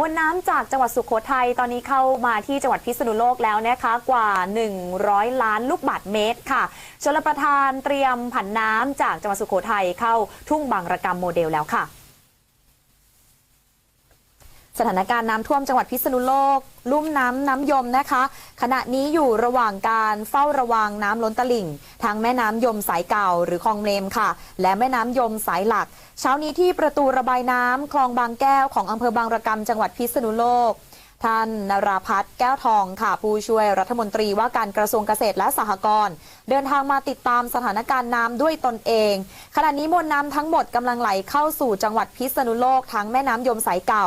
มวลน้ำจากจังหวัดสุโขทัยตอนนี้เข้ามาที่จังหวัดพิษณุโลกแล้วนะคะกว่า 100 ล้านลูกบาศก์เมตรค่ะชลประทานเตรียมผันน้ำจากจังหวัดสุโขทัยเข้าทุ่งบางระกมโมเดลแล้วค่ะ สถานการณ์น้ำท่วมจังหวัดพิษณุโลก ลุ่มน้ำน้ำยมนะคะ ขณะนี้อยู่ระหว่างการเฝ้าระวังน้ำล้นตลิ่งทั้งแม่น้ำยมสายเก่าหรือคลองเมมค่ะ และแม่น้ำยมสายหลัก เช้านี้ที่ประตูระบายน้ำคลองบางแก้วของอำเภอบางระกำจังหวัดพิษณุโลกท่านนราพัฒน์แก้วทองค่ะ ผู้ช่วยรัฐมนตรีว่าการกระทรวงเกษตรและสหกรณ์เดินทางมาติดตามสถานการณ์น้ำด้วยตนเอง ขณะนี้มวลน้ำทั้งหมดกำลังไหลเข้าสู่จังหวัดพิษณุโลกทั้งแม่น้ำยมสายเก่า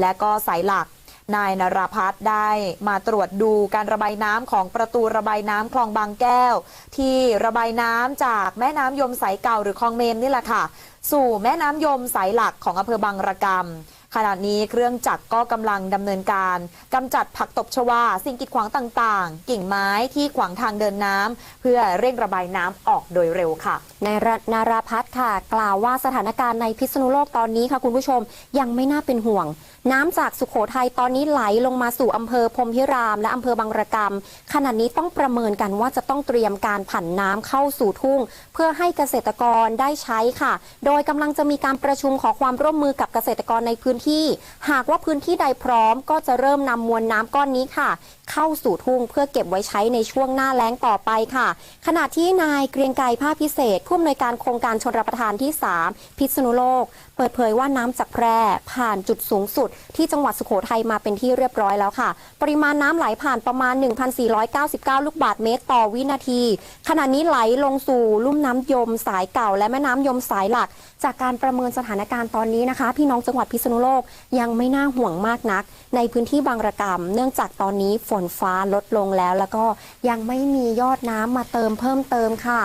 และก็สายหลัก นายนราพัฒน์ได้มาตรวจดูการระบายน้ำของประตูระบายน้ำคลองบางแก้ว ที่ระบายน้ำจากแม่น้ำยมสายเก่าหรือคลองเมมนี่แหละค่ะ สู่แม่น้ำยมสายหลักของอำเภอบางระกำ ขณะนี้เครื่องจักรก็กำลังดำเนินการกำจัดผักตบชวา สิ่งกีดขวางต่างๆ กิ่งไม้ที่ขวางทางเดินน้ำเพื่อเร่งระบายน้ำออกโดยเร็วค่ะนายรัตนาราพัฒน์ค่ะ กล่าวว่าสถานการณ์ในพิษณุโลกตอนนี้ค่ะคุณผู้ชมยังไม่น่าเป็นห่วง น้ำจากสุขโขทัยตอนนี้ไหลลงมาสู่อำเภอพรมพิราม และอำเภอบางระกำขณะนี้ต้องประเมินกันว่าจะต้องเตรียมการผันน้ำเข้าสู่ทุ่ง เพื่อให้เกษตรกรได้ใช้ค่ะ โดยกำลังจะมีการประชุมขอความร่วมมือกับเกษตรกรในพื้นที่ หากว่าพื้นที่ใดพร้อมก็จะเริ่มนำมวลน้ำก้อนนี้ค่ะ เข้าสู่ทุ่งเพื่อเก็บไว้ใช้ในช่วงหน้าแล้งต่อไปค่ะ ขณะที่นายเกรียงไกรภาคพิเศษผู้อำนวยการโครงการชนรับประทานที่ 3 พิษณุโลก เปิดเผยว่าน้ำจากแพร่ผ่านจุดสูงสุด ที่จังหวัดสุโขทัยมาเป็นที่เรียบร้อยแล้วค่ะ ปริมาณน้ำไหลผ่านประมาณ 1,499 ลูกบาศก์เมตรต่อวินาที ขณะนี้ไหลลงสู่ลุ่มน้ำยมสายเก่า และแม่น้ำยมสายหลัก จากการประเมินสถานการณ์ตอนนี้นะคะ พี่น้องจังหวัดพิษณุโลกยังไม่น่าห่วงมากนัก ในพื้นที่บางระกำเนื่องจากตอนนี้ฝนฟ้าลดลงแล้ว แล้วก็ยังไม่มียอดน้ำมาเติมเพิ่มเติมค่ะ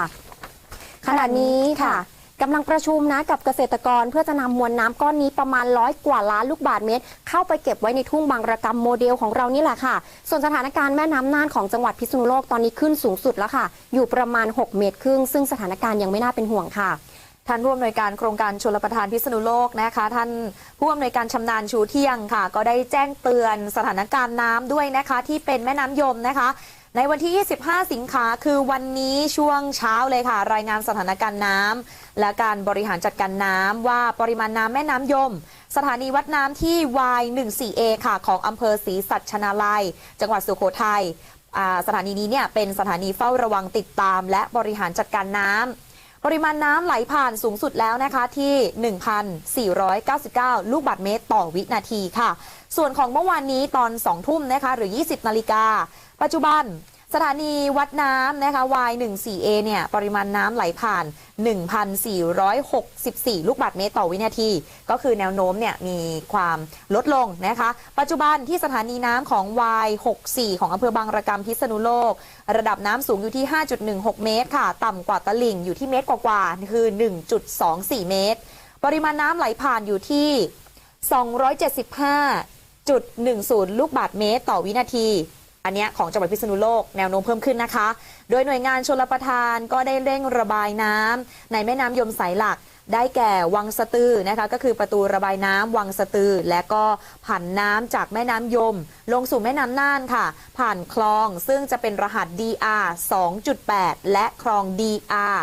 ขณะนี้ค่ะกำลังประชุมนะกับเกษตรกรเพื่อจะนำมวลน้ำก้อนนี้ประมาณร้อยกว่าล้านลูกบาศก์เมตร เข้าไปเก็บไว้ในทุ่งบางระกำโมเดลของเรานี่แหละค่ะ ส่วนสถานการณ์แม่น้ำน่านของจังหวัดพิษณุโลกตอนนี้ขึ้นสูงสุดแล้วค่ะ อยู่ประมาณ 6 เมตรครึ่งซึ่งสถานการณ์ยังไม่น่าเป็นห่วงค่ะ ท่านผู้อำนวยการโครงการชลประทานพิษณุโลกนะคะ ท่านผู้อำนวยการชำนาญชูเที่ยงค่ะ ก็ได้แจ้งเตือนสถานการณ์น้ำด้วยนะคะ ที่เป็นแม่น้ำยมนะคะ ในวันที่ 25 สิงหาคือวันนี้ช่วงเช้าเลยค่ะ รายงานสถานการณ์น้ำและการบริหารจัดการน้ำว่าปริมาณน้ำแม่น้ำยม สถานีวัดน้ำที่ Y14A ค่ะ ของอำเภอศรีสัชนาลัย จังหวัดสุโขทัยสถานีนี้เนี่ยเป็นสถานีเฝ้าระวังติดตาม และบริหารจัดการน้ำ ปริมาณน้ำไหลผ่านสูงสุดแล้วนะคะที่ 1,499 ลูกบาศก์เมตรต่อวินาทีค่ะ ส่วนของเมื่อวานนี้ตอน 2 ทุ่มนะคะหรือ 20 นาฬิกา ปัจจุบัน สถานีวัดน้ำนะคะ Y14A เนี่ย ปริมาณน้ำไหลผ่าน 1,464 ลูกบาศก์เมตรต่อวินาที ก็คือแนวโน้มเนี่ย มีความลดลงนะคะ ปัจจุบันที่สถานีน้ำของ Y64 ของอำเภอบางระกำพิษณุโลก ระดับน้ำสูงอยู่ที่ 5.16 เมตรค่ะ ต่ำกว่าตลิ่งอยู่ที่เมตรกว่าๆคือ 1.24 เมตร ปริมาณน้ำไหลผ่านอยู่ที่ 275.10 ลูกบาศก์เมตรต่อวินาที อันนี้ของจังหวัดพิษณุโลกแนวโน้มเพิ่มขึ้นนะคะ โดยหน่วยงานชลประทานก็ได้เร่งระบายน้ำในแม่น้ำยมสายหลัก ได้แก่วังสะตือนะคะก็คือประตูระบายน้ำวังสะตือ และก็ผันน้ำจากแม่น้ำยม ลงสู่แม่น้ำน่านค่ะ ผ่านคลองซึ่งจะเป็นรหัส DR 2.8 และคลอง DR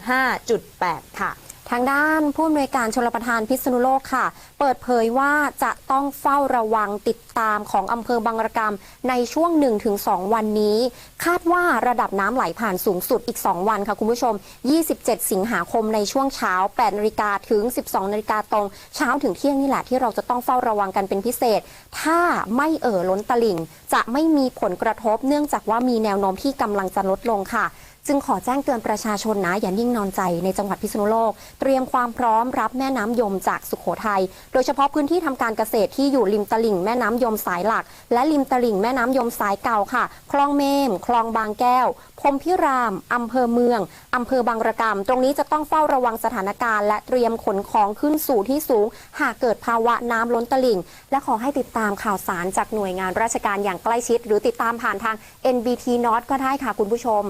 15.8 ค่ะ ทางด้านผู้อำนวยการชลประทานพิษณุโลกค่ะ เปิดเผยว่าจะต้องเฝ้าระวังติดตามของอำเภอบางระกำในช่วง 1-2 วันนี้ คาดว่าระดับน้ำไหลผ่านสูงสุดอีก 2 วันค่ะคุณผู้ชม 27 สิงหาคมในช่วงเช้า8นาฬิกาถึง 12นาฬิกาตรง เช้าถึงเที่ยงนี่แหละที่เราจะต้องเฝ้าระวังกันเป็นพิเศษ ถ้าไม่เอ่อล้นตลิ่ง จะไม่มีผลกระทบเนื่องจากว่ามีแนวโน้มที่กำลังจะลดลงค่ะ จึงขอแจ้งเตือนประชาชนนะอย่านิ่งนอนใจในจังหวัดพิษณุโลก เตรียมความพร้อมรับแม่น้ำยมจากสุขโขทัยโดยเฉพาะพื้นที่ทำการเกษตรที่อยู่ริมตลิ่งแม่น้ำยมสายหลัก และริมตลิ่งแม่น้ำยมสายเก่าค่ะ คลองเมม คลองบางแก้วพรมพิรามอำเภอเมืองอำเภอบางระกำตรงนี้จะต้องเฝ้าระวังสถานการณ์ และเตรียมขนของขึ้นสู่ที่สูง หากเกิดภาวะน้ำล้นตลิ่ง และขอให้ติดตามข่าวสารจากหน่วยงานราชการอย่างใกล้ชิด หรือติดตามผ่านทาง NBT North ก็ได้ค่ะคุณผู้ชม